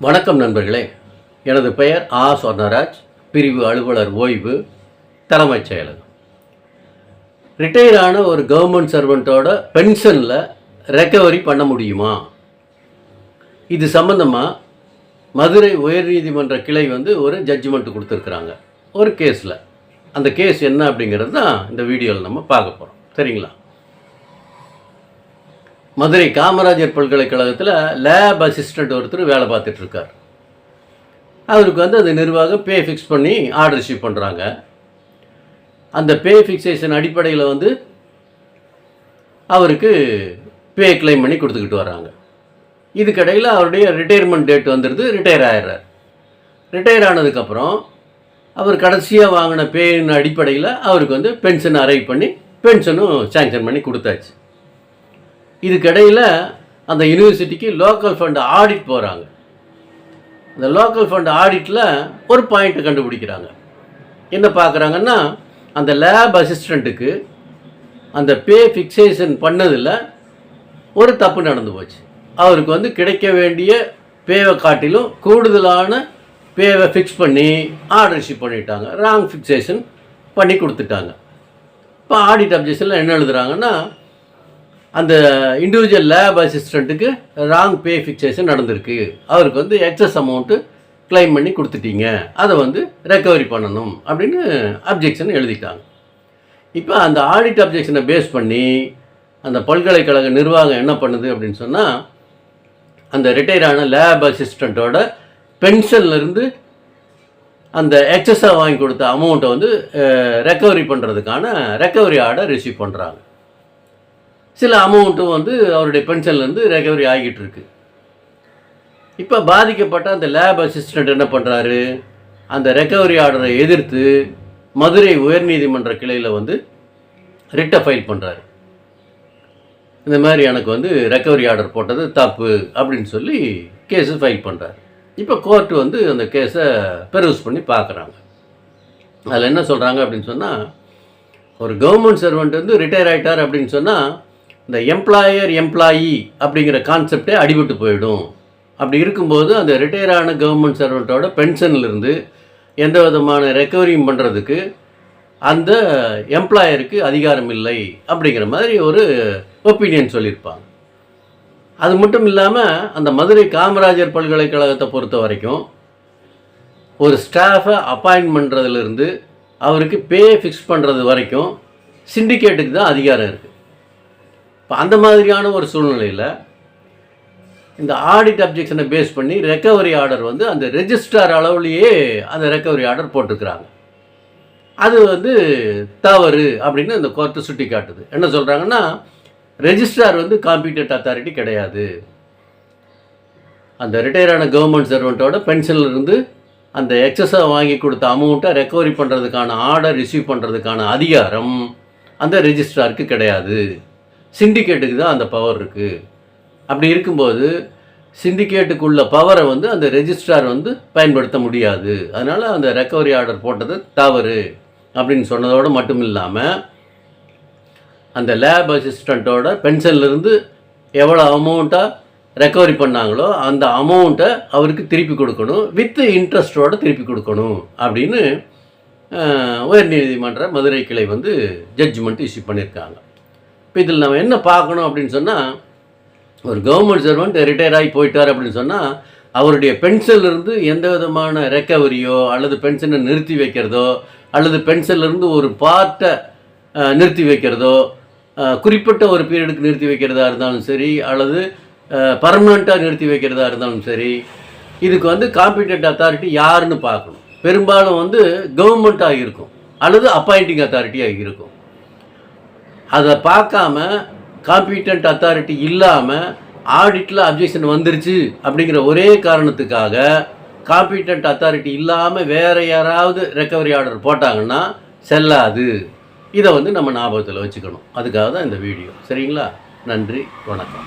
வணக்கம் நண்பர்களே. எனது பெயர் ஆ. சொர்ணராஜ். பிரிவு அலுவலர் ஓய்வு தலைமைச் செயலகம். ரிட்டையரான ஒரு கவர்மெண்ட் சர்வெண்ட்டோட பென்ஷனில் ரெக்கவரி பண்ண முடியுமா? இது சம்பந்தமாக மதுரை உயர்நீதிமன்ற கிளை வந்து ஒரு ஜட்ஜ்மெண்ட் கொடுத்துருக்குறாங்க. ஒரு கேஸில் அந்த கேஸ் என்ன அப்படிங்கிறது தான் இந்த வீடியோவில் நம்ம பார்க்க போகிறோம் சரிங்களா? மதுரை காமராஜர் பல்கலைக்கழகத்தில் லேப் அசிஸ்டண்ட் ஒருத்தர் வேலை பார்த்துட்ருக்கார் அவருக்கு வந்து அந்த நிர்வாகம் பே ஃபிக்ஸ் பண்ணி ஆர்டர் ரிசீவ் பண்ணுறாங்க அந்த பே ஃபிக்ஸேஷன் அடிப்படையில் வந்து அவருக்கு பே கிளைம் பண்ணி கொடுத்துக்கிட்டு வராங்க. இதுக்கடையில் அவருடைய ரிட்டையர்மெண்ட் டேட் வந்துடுது ரிட்டையர் ஆயிடுறார். ரிட்டையர் ஆனதுக்கப்புறம் அவர் கடைசியாக வாங்கின பேயின் அடிப்படையில் அவருக்கு வந்து பென்ஷன் அரைவ் பண்ணி பென்ஷனும் சேங்ஷன் பண்ணி கொடுத்தாச்சு. இதுக்கிடையில் அந்த யூனிவர்சிட்டிக்கு லோக்கல் ஃபண்ட் ஆடிட் போகிறாங்க அந்த லோக்கல் ஃபண்ட் ஆடிட்டில் ஒரு பாயிண்ட்டை கண்டுபிடிக்கிறாங்க. என்ன பார்க்குறாங்கன்னா அந்த லேப் அசிஸ்டண்ட்டுக்கு அந்த பே ஃபிக்சேஷன் பண்ணதில் ஒரு தப்பு நடந்து போச்சு. அவருக்கு வந்து கிடைக்க வேண்டிய பேவை காட்டிலும் கூடுதலான பேவை ஃபிக்ஸ் பண்ணி ஆர்டர் ரிசீவ் பண்ணிட்டாங்க. ராங் ஃபிக்சேஷன் பண்ணி கொடுத்துட்டாங்க. இப்போ ஆடிட் அப்ஜெக்ஷனில் என்ன எழுதுறாங்கன்னா அந்த இண்டிவிஜுவல் லேப் அசிஸ்டண்ட்டுக்கு ராங் பே ஃபிக்சேஷன் நடந்திருக்கு. அவருக்கு வந்து எக்ஸஸ் அமௌண்ட்டு க்ளைம் பண்ணி கொடுத்துட்டீங்க. அதை வந்து ரெக்கவரி பண்ணணும் அப்படின்னு அப்ஜெக்ஷன் எழுதிட்டாங்க. இப்போ அந்த ஆடிட் அப்ஜெக்ஷனை பேஸ் பண்ணி அந்த பல்கலைக்கழக நிர்வாகம் என்ன பண்ணுது அப்படின்னு சொன்னால் அந்த ரிட்டையர் ஆன லேப் அசிஸ்டண்ட்டோட பென்ஷன்லேருந்து அந்த எக்ஸஸாக வாங்கி கொடுத்த அமௌண்ட்டை வந்து ரெக்கவரி பண்ணுறதுக்கான ரெக்கவரி ஆர்டர் ரிசீவ் பண்ணுறாங்க சில அமௌண்ட்டும் வந்து அவருடைய பென்ஷன்லேருந்து ரெக்கவரி ஆகிட்டு இருக்கு இப்போ பாதிக்கப்பட்ட அந்த லேப் அசிஸ்டண்ட் என்ன பண்ணுறாரு அந்த ரெக்கவரி ஆர்டரை எதிர்த்து மதுரை உயர்நீதிமன்ற கிளையில் வந்து ரிட்டை ஃபைல் பண்ணுறாரு இந்த மாதிரி எனக்கு வந்து ரெக்கவரி ஆர்டர் போட்டது தப்பு அப்படின்னு சொல்லி கேஸு ஃபைல் பண்ணுறாரு இப்போ கோர்ட்டு வந்து அந்த கேஸை பெருஸ் பண்ணி பார்க்குறாங்க அதில் என்ன சொல்கிறாங்க அப்படின்னு சொன்னால் ஒரு கவர்மெண்ட் சர்வெண்ட் வந்து ரிட்டையர் ஆகிட்டார் அப்படின்னு சொன்னால் இந்த எம்ப்ளாயர் எம்ப்ளாயி அப்படிங்கிற கான்செப்டே அடிபட்டு போயிடும். அப்படி இருக்கும்போது அந்த ரிட்டையர் ஆன கவர்மெண்ட் சர்வெண்ட்டோட பென்ஷன்லேருந்து எந்த விதமான ரெக்கவரியும் பண்ணுறதுக்கு அந்த எம்ப்ளாயருக்கு அதிகாரம் இல்லை அப்படிங்கிற மாதிரி ஒரு ஒப்பீனியன் சொல்லியிருப்பாங்க. அது மட்டும் இல்லாமல் அந்த மதுரை காமராஜர் பல்கலைக்கழகத்தை பொறுத்த வரைக்கும் ஒரு ஸ்டாஃபை அப்பாயின்ட் பண்ணுறதுலேருந்து அவருக்கு பே ஃபிக்ஸ் பண்ணுறது வரைக்கும் சிண்டிகேட்டுக்கு தான் அதிகாரம் இருக்குது இப்போ அந்த மாதிரியான ஒரு சூழ்நிலையில் இந்த ஆடிட் அப்ஜெக்ஷனை பேஸ் பண்ணி ரெக்கவரி ஆர்டர் வந்து அந்த ரெஜிஸ்ட்ரார் அளவுலேயே அந்த ரெக்கவரி ஆர்டர் போட்டிருக்கிறாங்க. அது வந்து தவறு அப்படின்னு அந்த கோர்ட்டு சுட்டி காட்டுது. என்ன சொல்கிறாங்கன்னா ரெஜிஸ்ட்ரார் வந்து காம்பீட்டன்ட் அத்தாரிட்டி கிடையாது. அந்த ரிட்டையரான கவர்மெண்ட் சர்வெண்ட்டோட பென்ஷன்லேருந்து அந்த எக்ஸஸாக வாங்கி கொடுத்த அமௌண்ட்டை ரெக்கவரி பண்ணுறதுக்கான ஆர்டர் ரிசீவ் பண்ணுறதுக்கான அதிகாரம் அந்த ரெஜிஸ்ட்ராருக்கு கிடையாது. சிண்டிகேட்டுக்கு தான் அந்த பவர் இருக்குது அப்படி இருக்கும்போது சிண்டிகேட்டுக்குள்ள பவரை வந்து அந்த ரெஜிஸ்ட்ரார் வந்து பயன்படுத்த முடியாது. அதனால் அந்த ரெக்கவரி ஆர்டர் போட்டது தவறு அப்படின்னு சொன்னதோடு மட்டும் இல்லாமல் அந்த லேப் அசிஸ்டண்ட்டோட பென்ஷன்லேருந்து எவ்வளோ அமௌண்ட்டாக ரெக்கவரி பண்ணாங்களோ அந்த அமௌண்ட்டை அவருக்கு திருப்பி கொடுக்கணும். வித் இன்ட்ரெஸ்ட்டோடு திருப்பி கொடுக்கணும் அப்படின்னு உயர்நீதிமன்ற மதுரை கிளை வந்து ஜட்ஜ்மெண்ட் இஷ்யூ பண்ணியிருக்காங்க இப்போ இதில் நம்ம என்ன பார்க்கணும் அப்படின்னு சொன்னால் ஒரு கவர்மெண்ட் சர்வெண்ட் ரிட்டையர் ஆகி போயிட்டார் அப்படின்னு சொன்னால் அவருடைய பென்ஷன்லேருந்து எந்த விதமான ரெக்கவரியோ அல்லது பென்ஷனை நிறுத்தி வைக்கிறதோ அல்லது பென்ஷன்லேருந்து ஒரு பார்ட்டை நிறுத்தி வைக்கிறதோ குறிப்பிட்ட ஒரு பீரியடுக்கு நிறுத்தி வைக்கிறதா இருந்தாலும் சரி அல்லது பர்மனண்ட்டாக நிறுத்தி வைக்கிறதா இருந்தாலும் சரி இதுக்கு வந்து காம்பிடென்ட் அத்தாரிட்டி யாருன்னு பார்க்கணும். பெரும்பாலும் வந்து கவர்மெண்ட்டாக இருக்கும் அல்லது அப்பாயிண்டிங் அத்தாரிட்டியாக இருக்கும். அதை பார்க்காம காம்பிட்டன்ட் அத்தாரிட்டி இல்லாமல் ஆடிட்டில் அப்ஜெக்ஷன் வந்துருச்சு அப்படிங்கிற ஒரே காரணத்துக்காக காம்பிட்டன்ட் அத்தாரிட்டி இல்லாமல் வேறு யாராவது ரெக்கவரி ஆர்டர் போட்டாங்கன்னா செல்லாது. இதை வந்து நம்ம ஞாபகத்தில் வச்சுக்கணும். அதுக்காக தான் இந்த வீடியோ சரிங்களா? நன்றி. வணக்கம்.